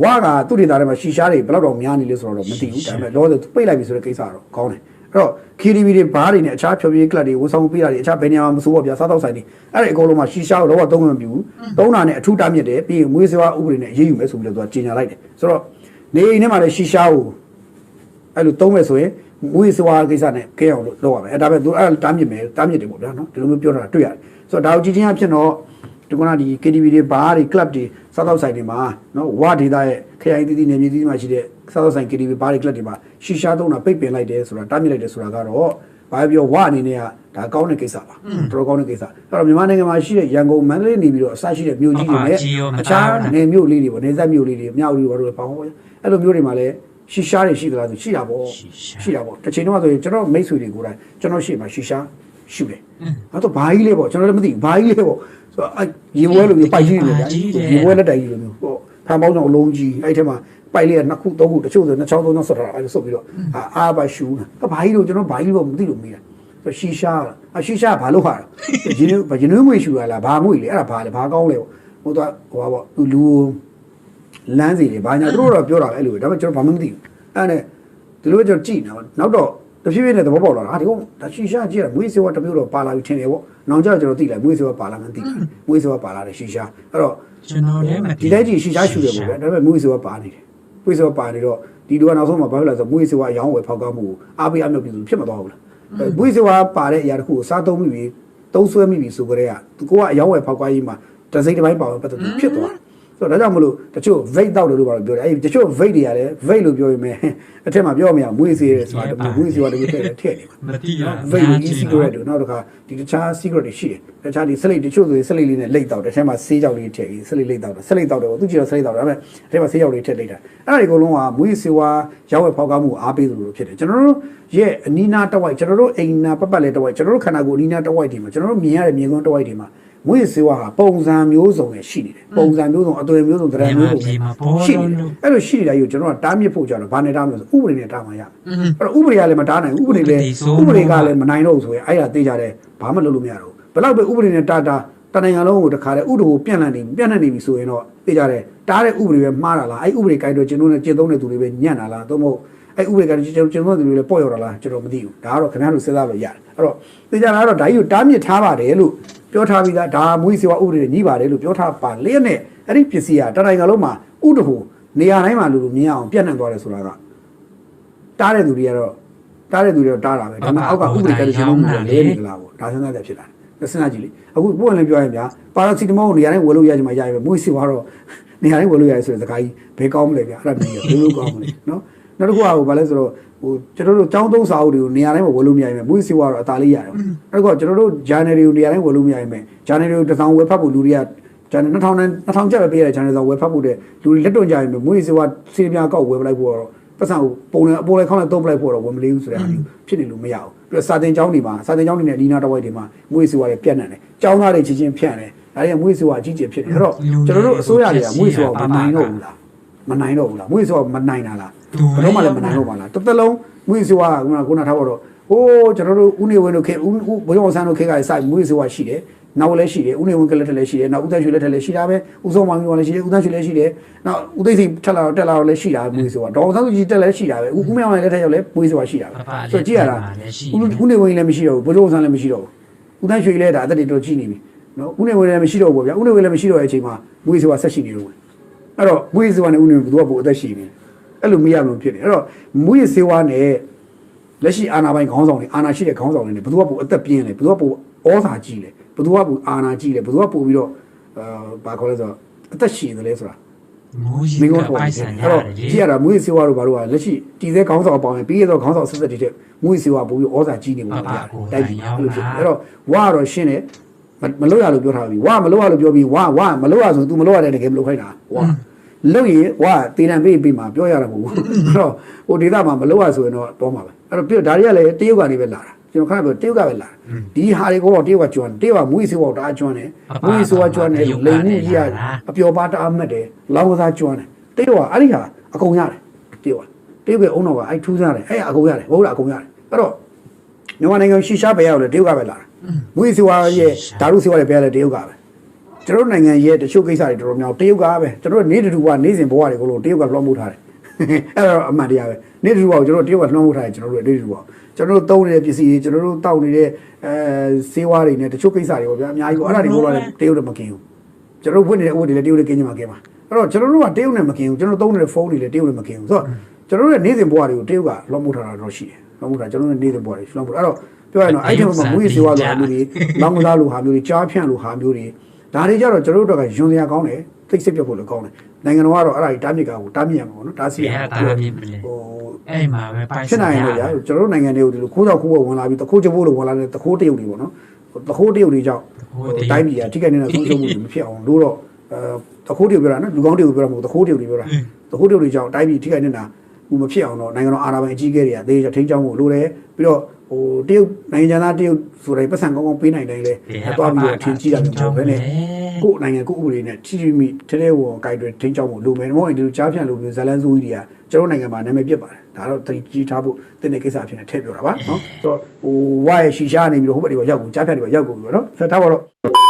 ဝါကသူ့ဒေတာထဲမှာရှီရှာတွေဘယ်တော့တော့များနေလဲဆိုတော့မသိဘူးဒါပေမဲ့လောဆယ်ပိတ်လိုက်ပြီဆိုတဲ့ကိစ္စကတော့ကောင်းတယ်အဲ့တော့ KTV တွေဘားတွေနဲ့အခြားဖြောပြရေးကလပ်တွေဝန်ဆောင်ပေးတာတွေအခြားဘယ်နေရာမှာမဆိုးပါဗျာစားတော့ဆိုင်တွေအဲ့ဒီအကုန်လုံးမှာရှီရှာကိုတော့သုံးမပြဘူးသုံးတာနဲ့အထူးတားမြစ်တယ်ပြီးရင်မွေးစေဝါဥပဒေနဲ့အရေးယူမယ်ဆိုပြီးတော့သူကကြေညာလိုက်တယ်ဆိုတော့နေအိမ်ထဲမှာလည်းရှီရှာကိုအဲ့လိုသုံးမယ်ဆိုရင် မွေးစေဝါကိစ္စနဲ့ကဲအောင်လို့လုပ်ရမယ်အဲ့ဒါပဲသူအဲ့တားမြစ်မယ်တားမြစ်တယ်ပေါ့ဗျာနော်ဒီလိုမျိုးပြောတာတွေ့ရတယ်ဆိုတော့ဒါကိုကြည့်ချင်းအဖြစ်တော့ဒီကနေ့ဒီ KTV တွေဘားတွေ club တွေစားတော့ဆိုင်တွေမှာနော်ဝါဒေတာရဲ့ခရိုင်တည်တည်နေပြည်တည်မှာရှိတဲ့စားတော့ဆိုင် KTV ဘားတွေ club တွေမှာရှီရှာသုံးတာပိတ်ပင်လိုက်တယ်ဆိုတာတားမြစ်လိုက်တယ်ဆိုတာကတော့ဘာပြောဝအနေနဲ့ကဒါကောင်းတဲ့ကိစ္စပါတော်တော်ကောင်းတဲ့ကိစ္စအဲ့တော့မြန်မာနိုင်ငံမှာရှိတဲ့ရန်ကုန်မန္တလေးနေပြီးတော့အစရှိတဲ့မြို့ကြီးတွေနဲ့အခြားနယ်မြို့လေးတွေပေါ့နေဆက်မြို့လေးတွေမြောက်လေးဘာလို့လဲပေါင်းပေါ့အဲ့လိုမြို့တွေမှာလည်း ရှီရှာတွေရှိသလားဆိုရှိတာပေါ့ရှိတာပေါ့တစ်ချိန်တော့ဆိုရင်ကျွန်တော်မိတ်ဆွေတွေကိုယ်တိုင်ကျွန်တော်ရှိမှရှီရှာရှူတယ်အဲ့တော့ဘာကြီးလဲပေါ့ကျွန်တော်လည်းမသိဘာကြီးလဲပေါ့ဆိုတော့အဲ့ရေပွဲလိုမျိုးပိုက်ကြီးနေတယ်ရေပွဲလက်တိုင်ကြီးလိုမျိုးပေါ့ဖန်ပေါင်းကြောင့်အလုံးကြီးအဲ့ထဲမှာပိုက်လေးကနှစ်ခုသုံးခုတချို့ဆိုနှစ်ချောင်းသုံးချောင်းဆွတ်ထားတာအဲ့လိုဆွတ်ပြီးတော့အာအာပါရှူတာဘာကြီးလို့ကျွန်တော်ဘာကြီးလို့မသိလို့မေးတာဆိုရှီရှာအရှီရှာဘာလို့ဟာရင်းရင်းငွေရှူရလားဘာငွေလေအဲ့ဒါဘာလဲဘာကောင်းလဲပေါ့ဟိုတော့ဟိုပါပေါ့သူလူ လမ်းစီတွေဘာညာသူတို့တော့ပြောတာပဲအဲ့လိုဒါပေမဲ့ကျွန်တော်ဘာမှမသိဘူးအဲ့နဲ့ဒီလိုကျွန်တော်ကြည့်နေတာပေါ့နောက်တော့တဖြည်းဖြည်းနဲ့သဘောပေါက်လာတာဟာဒီကောင်ဒါရှီရှာကြည့်ရမွေးစေဝါတစ်မျိုးတော့ပါလာပြီထင်တယ်ပေါ့နောင်ကျတော့ကျွန်တော်သိလိုက်မွေးစေဝါပါလာမှန်းသိတယ်မွေးစေဝါပါလာတယ်ရှီရှာအဲ့တော့ကျွန်တော်လည်းမဒီတိုင်းကြီးရှီရှာရှူတယ်ပေါ့ဗျာဒါပေမဲ့မွေးစေဝါပါနေတယ်မွေးစေဝါပါနေတော့ဒီလူကနောက်ဆုံးမှာဘာဖြစ်လဲဆိုတော့မွေးစေဝါရောင်းဝယ်ဖောက်ကားမှုကိုအားပေးအမြုပ်ပြည်သူဖြစ်မသွားဘူးလားအဲမွေးစေဝါပါတဲ့အရာတစ်ခုကိုစားသုံးမိပြီသုံးဆွဲမိပြီဆိုကြတဲ့ကကိုကအရောင်းဝယ်ဖောက်ကားကြီးမှာတစိမ့်တစ်ပိုင်းပါဝင်ပတ်သက်ပြီးဖြစ်သွားတယ် ဆိုတော့ဒါကြောင့်မလို့တချို့ vape တောက်တယ်လို့ပါလို့ပြောတယ်အဲ့ဒီတချို့ vape တွေရတယ် vape လို့ပြောရင်မယ်အထက်မှာပြောမရမွေးစေတယ်ဆိုတာတမွေးစေဝါတကယ်ထည့်တယ်ထည့်နေမှာမတိရဗိတ်လို့ e secret တို့နောက်တစ်ခါဒီတခြား secret တွေရှိတယ်တခြားဒီစလိတ်တချို့ဆိုရင်စလိတ်လေးနဲ့လိတ်တောက်တစ်ထဲမှာဆေးကြောက်လေးထည့်ပြီးစလိတ်လိတ်တောက်တယ်စလိတ်တောက်တယ်ပေါ့သူကြည့်တော့စလိတ်တောက်တယ်ဒါပေမဲ့အထဲမှာဆေးကြောက်လေးထည့်လိတ်တာအဲ့ဒါဒီအကုန်လုံးကမွေးစေဝါရောက်ဝယ်ဖောက်ကားမှုကိုအားပေးသလိုလိုဖြစ်တယ်ကျွန်တော်တို့ရဲ့အနီးနားတစ်ဝိုက်ကျွန်တော်တို့အိမ်နာပတ်ပတ်လဲတစ်ဝိုက်ကျွန်တော်တို့ခန္ဓာကိုယ်အနီးနားတစ်ဝိုက်ဒီမှာကျွန်တော်တို့မြင်ရတဲ့မြင်ကွန်းတစ်ဝိုက်ဒီမှာ မွေးစေဝါဟာပုံစံမျိုးစုံနဲ့ရှိနေတယ်ပုံစံမျိုးစုံအသွင်မျိုးစုံတရံမျိုးစုံနဲ့ရှိနေတယ်အဲ့လိုရှိနေတာကြီးကိုကျွန်တော်ကတားမြစ်ဖို့ကြတော့ဘာနဲ့တားမလဲဆိုဥပဒေနဲ့တားမှရမယ်အဲ့တော့ဥပဒေကလည်းမတားနိုင်ဘူးဥပဒေလည်းဥပဒေကလည်းမနိုင်တော့ဘူးဆိုရင်အဲ့ဒါသိကြတယ်ဘာမှလုပ်လို့မရတော့ဘူးဘယ်လောက်ပဲဥပဒေနဲ့တာတာတနိုင်ငံလုံးကိုတခါတည်းဥပဒေကိုပြန့်နှံ့နေပြန့်နှံ့နေပြီဆိုရင်တော့သိကြတယ်တားတဲ့ဥပဒေပဲမှားတာလားအဲ့ဥပဒေကိုက်တော့ကျွန်တော်နဲ့ကျင့်သုံးတဲ့သူတွေပဲညံ့တာလားသို့မဟုတ်အဲ့ဥပဒေကကျွန်တော်ကျင့်သုံးတဲ့သူတွေလည်းပေါ့ရောက်တာလားကျွန်တော်မသိဘူးဒါကတော့ခင်ဗျားတို့စဉ်းစားလို့ရတယ်အဲ့တော့သိကြတာကတော့ဒါကြီးကိုတားမြစ်ထားပါတယ်လို့ ပြောထားပြီးသားဒါမွေးစေဝါဥပဒေနဲ့ညီပါတယ်လို့ပြောထားပါလျက်နဲ့အဲ့ဒီပစ္စည်းကတနိုင်ငံလုံးမှာဥတဟုနေရာတိုင်းမှာလူလူမြင်အောင်ပြန့်နှံ့သွားတယ်ဆိုတာကတားတဲ့သူတွေကတော့တားတဲ့သူတွေတော့တားတာပဲဒါပေမဲ့အောက်ကဥပဒေကလည်းကျွန်တော်မှုလဲနေကြလားပေါ့ဒါစဉ်းစားချက်ဖြစ်လာတယ်စဉ်းစားကြည့်လေအခုပို့ရင်လည်းပြောရင်ဗျာပါရာစီတမောကိုနေရာတိုင်းဝယ်လို့ရကြမှာရပြီမွေးစီကတော့နေရာတိုင်းဝယ်လို့ရတယ်ဆိုတဲ့စကားကြီးဘယ်ကောင်းမလဲဗျာအဲ့ဒါမျိုးဘယ်လိုကောင်းမလဲနော် နောက်တစ်ခုကဟိုဘာလဲဆိုတော့ဟိုကျွန်တော်တို့ចောင်းသုံးစာအုပ်တွေကိုနေရာတိုင်းမှာဝယ်လို့မရရင်မွေးစီကတော့အသာလေးရတယ်အဲ့တော့ကျွန်တော်တို့ journal တွေကိုနေရာတိုင်းဝယ်လို့မရရင် journal တွေကိုတစ်စောင်ဝယ်ဖတ်ဖို့လူတွေကကျန်2000နဲ့2000ကျပ်ပဲပေးရတဲ့ channel ဆောင်ဝယ်ဖတ်ဖို့တဲ့လူတွေလက်တွန့်ကြရင်မွေးစေဝါစီးပြားကောက်ဝယ်ပလိုက်ဖို့တော့ပတ်စံကိုပုံနဲ့အပေါ်လည်းခေါင်းနဲ့သုံးပလိုက်ဖို့တော့ဝယ်မလေးဘူးဆိုတဲ့ဟာမျိုးဖြစ်နေလို့မရဘူးပြီးတော့စာတင်ကျောင်းတွေမှာစာတင်ကျောင်းတွေနဲ့ဒီနာတစ်ဝိုက်တွေမှာမွေးစေဝါတွေပြတ်နေတယ်ကျောင်းသားတွေချင်းချင်းဖြန့်တယ်ဒါတွေကမွေးစေဝါအကြီးကျယ်ဖြစ်နေအဲ့တော့ကျွန်တော်တို့အစိုးရတွေကမွေးစေဝါမနိုင်တော့ဘူးလားမနိုင်တော့ဘူးလားမွေးစေဝါမနိုင်တာလား ဘယ်တော့မှလည်းမနိုင်တော့ပါလားတစ်သက်လုံးမွေးစေဝါကခုနကထားတော့ဟိုးကျွန်တော်တို့ဦးနေဝင်းတို့ခေဦးဘုရားအောင်ဆန်းတို့ခေကစမွေးစေဝါရှိတယ်နောက်လည်းရှိတယ်ဦးနေဝင်ကလည်းထက်လည်းရှိတယ်နောက်ဦးသက်ရွှေလည်းထက်လည်းရှိတာပဲဦးစောမောင်မျိုးလည်းရှိတယ်ဦးသက်ရွှေလည်းရှိတယ်နောက်ဦးသိစိထက်လာတော့တက်လာတော့လည်းရှိတာမွေးဆိုတာဒေါအောင်ဆန်းစုကြည်တက်လည်းရှိတာပဲဦးဦးမြောင်လည်းထက်ရောက်လည်းမွေးဆိုတာရှိတာပဲဆိုတော့ကြည့်ရတာဦးဦးနေဝင်လည်းမရှိတော့ဘူးဘုရားအောင်ဆန်းလည်းမရှိတော့ဘူးဦးသက်ရွှေလည်းဒါအသက်တွေတော့ကြီးနေပြီနော်ဦးနေဝင်လည်းမရှိတော့ဘူးဗျာဦးနေဝင်လည်းမရှိတော့တဲ့အချိန်မှာမွေးဆိုတာဆက်ရှိနေလို့အဲ့တော့မွေးဆိုတာနဲ့ဦးနေဝင်ဘယ်သူကပိုအသက်ရှိနေ အဲ့လိုမရလို့ဖြစ်နေအဲ့တော့မွေးစေဝါနဲ့လက်ရှိအာနာပိုင်းခေါင်းဆောင်တွေအာနာရှိတဲ့ခေါင်းဆောင်တွေနဲ့ဘယ်သူကပိုအသက်ပြင်းလဲဘယ်သူကပိုဩစာကြီးလဲဘယ်သူကပိုအာနာကြီးလဲဘယ်သူကပိုပြီးတော့အာဘာခေါ်လဲဆိုတော့အသက်ရှင်တယ်လဲဆိုတာမူကြီးမိကကုန်းထော်ပိုနေက်တယ်ဆံအဲ့ရတော့တယ်ကြည့်ရတာမွေးစေဝါတို့ဘာလို့ကလက်ရှိတည်တဲ့ခေါင်းဆောင်ပေါင်းရင်ပြီးရတော့ခေါင်းဆောင်ဆက်ဆက်တည်တဲ့မွေးစေဝါပိုပြီးဩစာကြီးနေမှာပြတိုက်ပြီးအဲ့လိုဖြစ်အဲ့တော့ဝါကတော့ရှင်းတယ်မလို့ရလို့ပြောထားပြီဝါမလို့ရလို့ပြောပြီးဝါဝါမလို့ရဆို तू မလို့ရတဲ့တကယ်မလို့ခိုင်းတာဝါ လို့ရင်ဝါတေးတံပေးပြီးမှပြောရတာမဟုတ်ဘူးအဲ့တော့ဟိုဒေသမှာမလို့ရဆိုရင်တော့တော့မှာပဲအဲ့တော့ပြဒါတွေကလည်းတရုတ်ကနေပဲလာတာကျွန်တော်ခဏပြောတရုတ်ကပဲလာဒီဟာတွေကတော့တရုတ်ကကျွမ်းတရုတ်ကမွေးစေဝါတအားကျွမ်းတယ်မွေးစေဝါကျွမ်းတယ်လိမ်မှုကြီးရအပျော်ပါတအားမှတ်တယ်လောင်းကစားကျွမ်းတယ်တရုတ်ကအဲ့ဒီဟာအကုန်ရတယ်တရုတ်ကတရုတ်ကအုံတော်ကအဲ့ထူးဆန်းတယ်အဲ့အကုန်ရတယ်ဘုရားအကုန်ရတယ်အဲ့တော့မြန်မာနိုင်ငံရှီရှားပဲရောက်လေတရုတ်ကပဲလာတာမွေးစီဝါရဲ့ဓာတုစီဝါတွေပဲလေတရုတ်ကပဲ ကျွန်တော်နိုင်ငံရဲ့တချို့ကိစ္စတွေတော်တော်များတရုတ်ကပဲကျွန်တော်နေတူကနေစဉ်ဘဝတွေကိုလို့တရုတ်ကလွှမ်းမိုးထားတယ်အဲ့တော့အမှန်တရားပဲနေတူဘဝကိုကျွန်တော်တရုတ်ကလွှမ်းမိုးထားတယ်ကျွန်တော်တို့နေတူဘဝကျွန်တော်တို့သုံးနေတဲ့ပစ္စည်းတွေကျွန်တော်တို့တောက်နေတဲ့အဲစေဝါတွေနဲ့တချို့ကိစ္စတွေပေါ့ဗျာအများကြီးပေါ့အဲ့ဒါတွေကိုလည်းတရုတ်ကမกินဘူးကျွန်တော်ဖွင့်နေတဲ့ဥပဒေလည်းတရုတ်လည်းကင်းချင်မှာကင်းပါအဲ့တော့ကျွန်တော်တို့ကတရုတ်နဲ့မကင်းဘူးကျွန်တော်သုံးနေတဲ့ဖုန်းတွေလည်းတရုတ်နဲ့မကင်းဘူးဆိုတော့ကျွန်တော်တို့ရဲ့နေ့စဉ်ဘဝတွေကိုတရုတ်ကလွှမ်းမိုးထားတာတော့ရှိတယ်လွှမ်းမိုးတာကျွန်တော်တို့နေ့စဉ်ဘဝတွေလွှမ်းမိုးအဲ့တော့ပြောရရင်တော့အဲ့ဒီမှာမွေးစေဝါလိုဟာမျိုးတွေလောင်းကစားလိုဟာမျိုးတွေကြားဖြန့်လိုဟာမျိုးတွေ ဒါတွေကြတော့ကျွန်တော်တို့ကယွန်စရာကောင်းတယ်သိစိတ်ပြတ်ဖို့လည်းကောင်းတယ်နိုင်ငံတော်ကတော့အဲ့ဒါကြီးတားမြစ်ကကိုတားမြစ်ရမှာပေါ့နော်တားစီရဘယ်မှာဟာတားမြစ်မလဲဟိုအဲ့မှာပဲပိုက်ဆံဖြစ်နိုင်လို့ဗျာကျွန်တော်တို့နိုင်ငံတွေကိုဒီလိုခိုးတော့ခိုးဖို့ဝင်လာပြီးတခိုးချဖို့လို့ဝင်လာတဲ့တခိုးတရုတ်တွေပေါ့နော်တခိုးတရုတ်တွေကြောင့်တိုင်းပြည်ကထိခိုက်နေတဲ့ဆုံးရှုံးမှုတွေမဖြစ်အောင်လို့တော့အဲတခိုးတွေပြောတာနော်လူကောင်းတွေကိုပြောတာမဟုတ်တခိုးတွေပြောတာတခိုးတွေကြောင့်တိုင်းပြည်ထိခိုက်နေတာဘူးမဖြစ်အောင်တော့နိုင်ငံတော်အာဏာပိုင်အကြီးအကဲတွေကသေချာထိန်းချောင်းဖို့လိုတယ်ပြီးတော့ဟို တရုတ်နိုင်ငံသားတရုတ်ဆိုတဲ့ပတ်စံကောင်းကောင်းပေးနိုင်တိုင်းလဲသွားပြီးတော့ထင်ကြီးတာမျိုးပဲနဲ့ကိုယ့်နိုင်ငံကိုယ့်ဥပဒေနဲ့ထိထိမိထဲထဲဝန်ဂိုက်တွေထိန်းချောင်းဖို့လိုမယ်မဟုတ်ရင်ဒီလိုကြားဖြန့်လိုမျိုးဇလန်းစိုးကြီးတွေကကျွန်တော်နိုင်ငံမှာနာမည်ပြစ်ပါတယ်ဒါတော့တကြီးထားဖို့တင်းတဲ့ကိစ္စအဖြစ်နဲ့ထည့်ပြောတာပါနော်ဆိုတော့ဟိုဝါရဲ့ရှီရှားနေပြီးတော့ဟိုဘက်တွေကရောက်ကုန်ကြားဖြန့်တွေကရောက်ကုန်ပြီးတော့နော်ဆက်ထားပါတော့